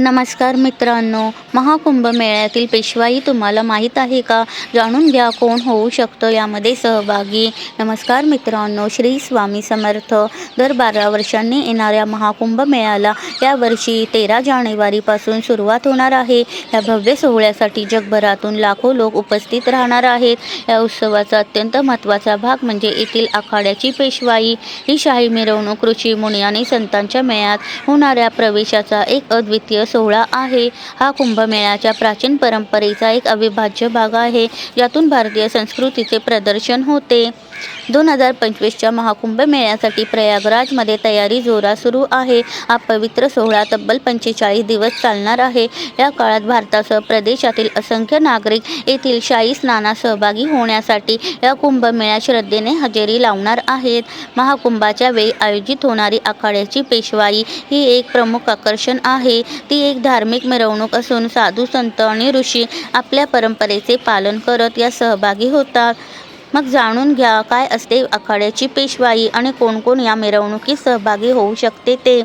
नमस्कार मित्रांनो महाकुंभ मेळ्यातील पेशवाई तुम्हाला माहीत आहे का? जाणून घ्या कोण होऊ शकतं यामध्ये सहभागी. नमस्कार मित्रांनो श्री स्वामी समर्थ. दर बारा वर्षांनी येणाऱ्या महाकुंभ मेळ्याला यावर्षी तेरा जानेवारीपासून सुरुवात होणार आहे. या भव्य सोहळ्यासाठी जगभरातून लाखो लोक उपस्थित राहणार आहेत. या उत्सवाचा अत्यंत महत्त्वाचा भाग म्हणजे येथील आखाड्याची पेशवाई. ही शाही मिरवणूक ऋषी मुनी आणि संतांच्या मेळ्यात होणाऱ्या प्रवेशाचा एक अद्वितीय सोहळा आहे. हा कुंभमेळ्याच्या प्राचीन परंपरेचा एक अविभाज्य भाग आहे. ज्यातून भारतीय संस्कृतीचे प्रदर्शन होते. दोन हजार पंचवीसच्या महाकुंभ मेळ्यासाठी प्रयागराजमध्ये तयारी जोरात सुरू आहे. हा पवित्र सोहळा तब्बल पंचेचाळीस दिवस चालणार आहे. या काळात भारतासह प्रदेशातील असंख्य नागरिक येथील शाही स्नानात सहभागी होण्यासाठी या कुंभमेळ्यात श्रद्धेने हजेरी लावणार आहेत. महाकुंभाच्या वेळी आयोजित होणारी आखाड्याची पेशवाई ही एक प्रमुख आकर्षण आहे. ती एक धार्मिक मिरवणूक असून साधू संत आणि ऋषी आपल्या परंपरेचे पालन करत या सहभागी होतात. मग जाणून घ्या काय असते आखाड्याची पेशवाई आणि कोण कोण या मिरवणुकीत सहभागी होऊ शकते ते.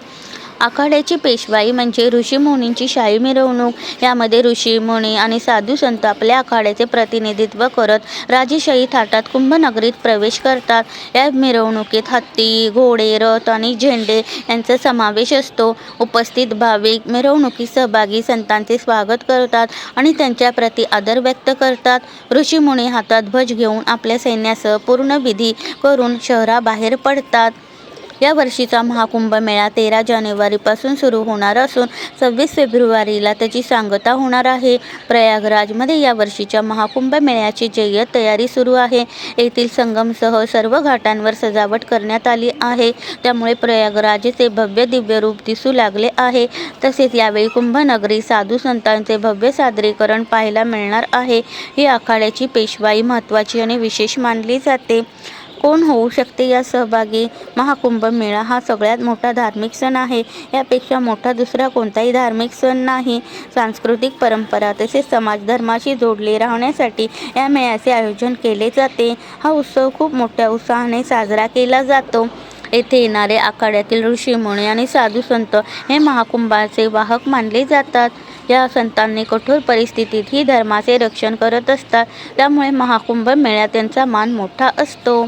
आखाड्याची पेशवाई म्हणजे ऋषीमुनींची शाही मिरवणूक. यामध्ये ऋषी मुनी आणि साधू संत आपल्या आखाड्याचे प्रतिनिधित्व करत राजेशाही थाटात कुंभनगरीत प्रवेश करतात. या मिरवणुकीत हत्ती घोडे रथ आणि झेंडे यांचा समावेश असतो. उपस्थित भाविक मिरवणुकीत सहभागी संतांचे स्वागत करतात आणि त्यांच्याप्रती आदर व्यक्त करतात. ऋषीमुनी हातात ध्वज घेऊन आपल्या सैन्यासह पूर्ण विधी करून शहराबाहेर पडतात. या वर्षीचा महाकुंभ मेळा तेरा जानेवारीपासून सुरू होणार असून सव्वीस फेब्रुवारीला त्याची सांगता होणार आहे. प्रयागराजमध्ये या वर्षीच्या महाकुंभ मेळ्याची जय्यत तयारी सुरू आहे. येथील संगमसह सर्व घाटांवर सजावट करण्यात आली आहे. त्यामुळे प्रयागराजचे भव्य दिव्य रूप दिसू लागले आहे. तसेच यावेळी कुंभनगरी साधू संतांचे भव्य सादरीकरण पाहायला मिळणार आहे. ही आखाड्याची पेशवाई महत्त्वाची आणि विशेष मानली जाते. कोण होऊ शकते या सहभागी? महाकुंभ मेळा हा सगळ्यात मोठा धार्मिक सण आहे. यापेक्षा मोठा दुसरा कोणताही धार्मिक सण नाही. सांस्कृतिक परंपरा तसेच समाज धर्माशी जोडले राहण्यासाठी या मेळ्याचे आयोजन केले जाते. हा उत्सव खूप मोठ्या उत्साहाने साजरा केला जातो. येथे येणारे आखाड्यातील ऋषीमुनी आणि साधू संत हे महाकुंभाचे वाहक मानले जातात. या संतांनी कठोर परिस्थितीतही धर्माचे रक्षण करत असतात. त्यामुळे महाकुंभ मेळ्यात त्यांचा मान मोठा असतो.